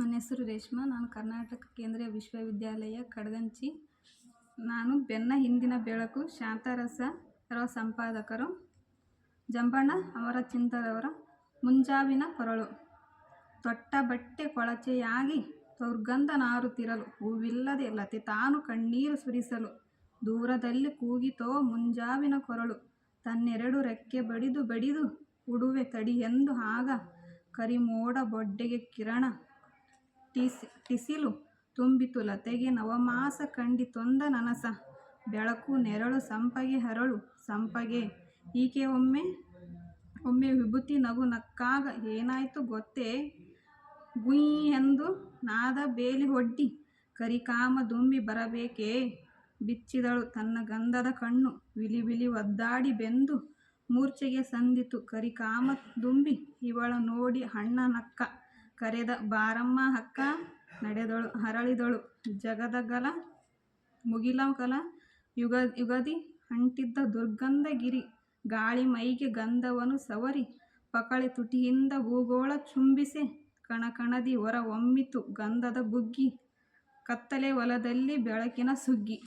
ನನ್ನ ಹೆಸರು ರೇಷ್ಮಾ. ನಾನು ಕರ್ನಾಟಕ ಕೇಂದ್ರೀಯ ವಿಶ್ವವಿದ್ಯಾಲಯ ಕಡಗಂಚಿ. ನಾನು ಬೆನ್ನ ಹಿಂದಿನ ಬೆಳಕು, ಶಾಂತರಸ ರವ ಸಂಪಾದಕರು, ಜಂಬಣ್ಣ ಅವರ ಚಿಂತನವರ ಮುಂಜಾವಿನ ಕೊರಳು. ತೊಟ್ಟ ಬಟ್ಟೆ ಕೊಳಚೆಯಾಗಿ ದುರ್ಗಂಧ ನಾರುತ್ತಿರಲು, ಹೂವಿಲ್ಲದೆ ಲತೆ ತಾನು ಕಣ್ಣೀರು ಸುರಿಸಲು, ದೂರದಲ್ಲಿ ಕೂಗಿತೋ ಮುಂಜಾವಿನ ಕೊರಳು. ತನ್ನೆರಡು ರೆಕ್ಕೆ ಬಡಿದು ಬಡಿದು, ಉಡುವೆ ತಡಿಯೆಂದು ಆಗ ಕರಿಮೋಡ ಬೊಡ್ಡೆಗೆ ಕಿರಣ ಟಿಸಿ, ಟಿಸಿಲು ತುಂಬಿತು ಲತೆಗೆ ನವಮಾಸ ಕಂಡಿತೊಂದ ನನಸ. ಬೆಳಕು ನೆರಳು ಸಂಪಗೆ ಹರಳು ಸಂಪಗೆ. ಈಕೆ ಒಮ್ಮೆ ಒಮ್ಮೆ ವಿಭೂತಿ ನಗು ನಕ್ಕಾಗ ಏನಾಯಿತು ಗೊತ್ತೇ? ಗುಯ್ ಎಂದು ನಾದ ಬೇಲಿ ಒಡ್ಡಿ ಕರಿಕಾಮ ದುಂಬಿ ಬರಬೇಕೇ? ಬಿಚ್ಚಿದಳು ತನ್ನ ಗಂಧದ ಕಣ್ಣು ವಿಲಿ ವಿಲಿ ಒದ್ದಾಡಿ ಬೆಂದು ಮೂರ್ಛೆಗೆ ಸಂದಿತು ಕರಿಕಾಮ ದುಂಬಿ ಇವಳ ನೋಡಿ ಹಣ್ಣ ನಕ್ಕ. ಕರೆದ ಬಾರಮ್ಮ ಹಕ್ಕ ನಡೆದಳು, ಹರಳಿದಳು. ಜಗದಗಲ ಮುಗಿಲಗಲ ಯುಗ, ಯುಗದಿ ಅಂಟಿದ್ದ ದುರ್ಗಂಧ ಗಿರಿ ಗಾಳಿ ಮೈಗೆ ಗಂಧವನು ಸವರಿ ಪಕಳೆ ತುಟಿಯಿಂದ ಭೂಗೋಳ ಚುಂಬಿಸೆ ಕಣಕಣದಿ ಹೊರ ಒಮ್ಮಿತು ಗಂಧದ ಬುಗ್ಗಿ ಕತ್ತಲೆ ಹೊಲದಲ್ಲಿ ಬೆಳಕಿನ ಸುಗ್ಗಿ.